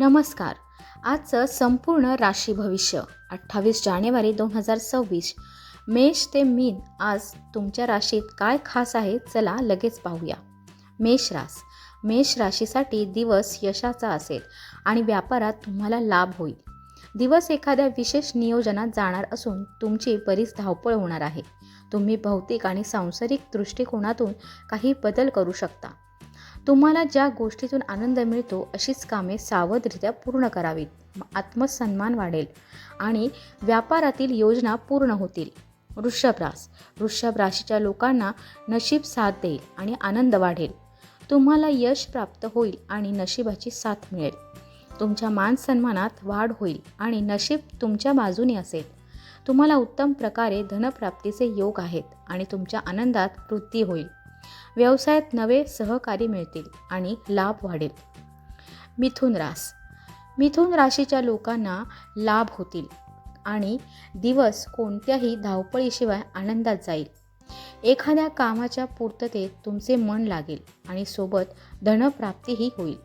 नमस्कार. आजचं संपूर्ण राशी भविष्य अठ्ठावीस जानेवारी दोन हजार सव्वीस. मेष ते मीन आज तुमच्या राशीत काय खास आहे चला लगेच पाहूया. मेष रास. मेष राशीसाठी दिवस यशाचा असेल आणि व्यापारात तुम्हाला लाभ होईल. दिवस एखाद्या विशेष नियोजनात जाणार असून तुमची बरीच धावपळ होणार आहे. तुम्ही भौतिक आणि सांसारिक दृष्टिकोनातून काही बदल करू शकता. तुम्हाला ज्या गोष्टीतून आनंद मिळतो अशीच कामे सावधरित्या पूर्ण करावीत. आत्मसन्मान वाढेल आणि व्यापारातील योजना पूर्ण होतील. वृषभ रास. वृषभ राशीच्या लोकांना नशीब साथ देईल आणि आनंद वाढेल. तुम्हाला यश प्राप्त होईल आणि नशिबाची साथ मिळेल. तुमच्या मानसन्मानात वाढ होईल आणि नशीब तुमच्या बाजूने असेल. तुम्हाला उत्तम प्रकारे धनप्राप्तीचे योग आहेत आणि तुमच्या आनंदात वृद्धी होईल. व्यवसायात नवे सहकारी मिळतील आणि लाभ वाढेल. मिथुन रास. मिथुन राशीच्या लोकांना लाभ होतील आणि दिवस कोणत्याही धावपळीशिवाय आनंदात जाईल. एखाद्या कामाच्या पूर्ततेत तुमचे मन लागेल आणि सोबत धनप्राप्तीही होईल.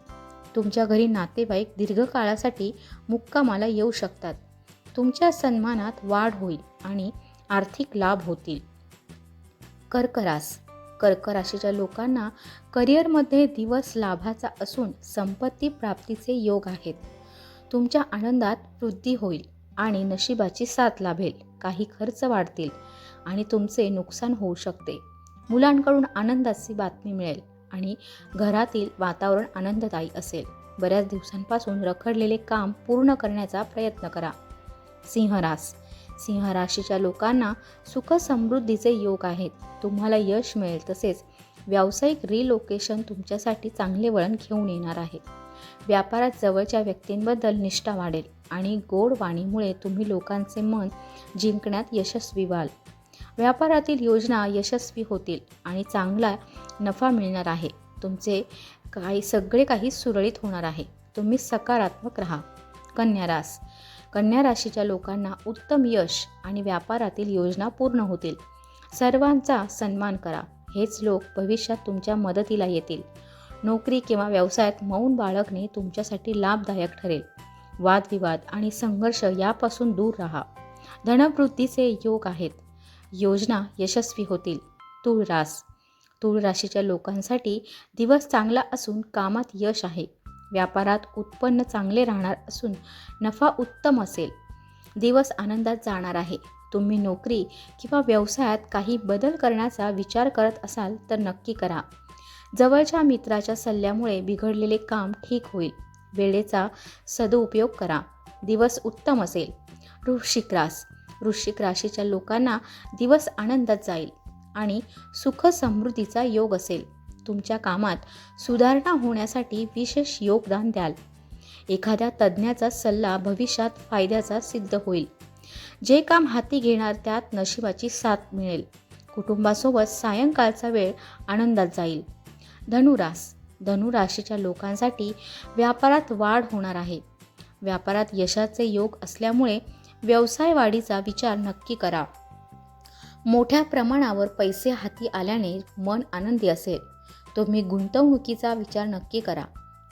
तुमच्या घरी नातेवाईक दीर्घकाळासाठी मुक्कामाला येऊ शकतात. तुमच्या सन्मानात वाढ होईल आणि आर्थिक लाभ होतील. कर्करास. कर्क राशीच्या लोकांना करिअरमध्ये दिवस लाभाचा असून संपत्ती प्राप्तीचे योग आहेत. तुमच्या आनंदात वृद्धी होईल आणि नशिबाची साथ लाभेल. काही खर्च वाढतील आणि तुमचे नुकसान होऊ शकते. मुलांकडून आनंदाची बातमी मिळेल आणि घरातील वातावरण आनंददायी असेल. बऱ्याच दिवसांपासून रखडलेले काम पूर्ण करण्याचा प्रयत्न करा. सिंहरास सिंह राशीच्या लोकांना सुख समृद्धीचे योग आहेत. तुम्हाला यश मिळेल तसेच व्यावसायिक रिलोकेशन तुमच्यासाठी चांगले वळण घेऊन येणार आहे. व्यापारात जवळच्या व्यक्तींबद्दल निष्ठा वाढेल आणि गोड वाणीमुळे तुम्ही लोकांचे मन जिंकण्यात यशस्वी व्हाल. व्यापारातील योजना यशस्वी होतील आणि चांगला नफा मिळणार आहे. तुमचे काही सगळे काही सुरळीत होणार आहे. तुम्ही सकारात्मक राहा. कन्या रास कन्या राशीच्या लोकांना उत्तम यश आणि व्यापारातील योजना पूर्ण होतील. सर्वांचा सन्मान करा. हेच लोक भविष्यात तुमच्या मदतीला येतील. नोकरी किंवा व्यवसायात मौन बाळगणे तुमच्यासाठी लाभदायक ठरेल. वादविवाद आणि संघर्ष यापासून दूर राहा. धनवृद्धीचे योग आहेत. योजना यशस्वी होतील. तुळ रास राशीच्या लोकांसाठी दिवस चांगला असून कामात यश आहे. व्यापारात उत्पन्न चांगले राहणार असून नफा उत्तम असेल. दिवस आनंदात जाणार आहे. तुम्ही नोकरी किंवा व्यवसायात काही बदल करण्याचा विचार करत असाल तर नक्की करा. जवळच्या मित्राच्या सल्ल्यामुळे बिघडलेले काम ठीक होईल. वेळेचा सदुपयोग करा. दिवस उत्तम असेल. वृश्चिक रास. वृश्चिक राशीच्या लोकांना दिवस आनंदात जाईल आणि सुख समृद्धीचा योग असेल. तुमच्या कामात सुधारणा होण्यासाठी विशेष योगदान द्याल. एखाद्या तज्ज्ञाचा सल्ला भविष्यात फायद्याचा सिद्ध होईल. जे काम हाती घेणार त्यात नशिबाची साथ मिळेल. कुटुंबासोबत सायंकाळचा वेळ आनंदात जाईल. धनुरास धनुराशीच्या लोकांसाठी व्यापारात वाढ होणार आहे. व्यापारात यशाचे योग असल्यामुळे व्यवसाय वाढीचा विचार नक्की करा. मोठ्या प्रमाणावर पैसे हाती आल्याने मन आनंदी असेल. तुम्ही गुंतवणुकीचा विचार नक्की करा.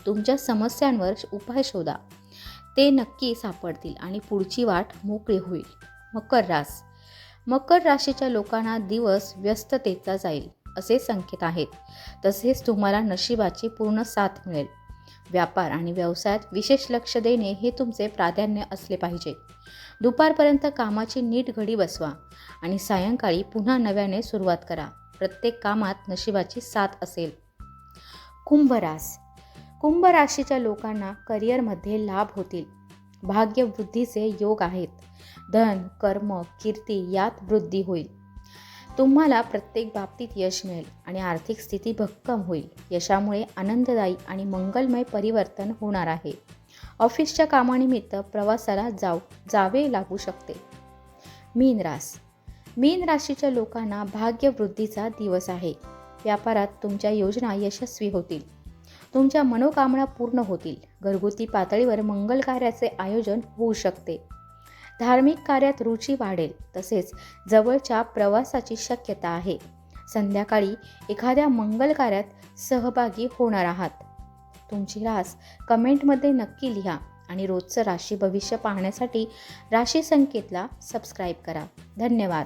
तुमच्या समस्यांवर उपाय शोधा. ते नक्की सापडतील आणि पुढची वाट मोकळी होईल. मकर रास. मकर राशीच्या लोकांना दिवस व्यस्ततेचा जाईल असे संकेत आहेत. तसेच तुम्हाला नशिबाची पूर्ण साथ मिळेल. व्यापार आणि व्यवसायात विशेष लक्ष देणे हे तुमचे प्राधान्य असले पाहिजे. दुपारपर्यंत कामाची नीट घडी बसवा आणि सायंकाळी पुन्हा नव्याने सुरुवात करा. प्रत्येक कामात नशिबाची साथ असेल. कुंभ रास कुंभ राशीच्या लोकांना करिअरमध्ये लाभ होतील. भाग्यवृद्धीचे योग आहेत. धन कर्म कीर्ती यात वृद्धी होईल. तुम्हाला प्रत्येक बाबतीत यश मिळेल आणि आर्थिक स्थिती भक्कम होईल. यशामुळे आनंददायी आणि मंगलमय परिवर्तन होणार आहे. ऑफिसच्या कामानिमित्त प्रवासाला जाऊ जावे लागू शकते. मीन रास मीन राशीच्या लोकांना भाग्यवृद्धीचा दिवस आहे. व्यापारात तुमच्या योजना यशस्वी होतील. तुमच्या मनोकामना पूर्ण होतील. घरगुती पातळीवर मंगल कार्याचे आयोजन होऊ शकते. धार्मिक कार्यात रुची वाढेल तसेच जवळच्या प्रवासाची शक्यता आहे. संध्याकाळी एखाद्या मंगल कार्यात सहभागी होणार आहात. तुमची रास कमेंटमध्ये नक्की लिहा आणि रोजचं राशी भविष्य पाहण्यासाठी राशी संकेतला सबस्क्राईब करा. धन्यवाद.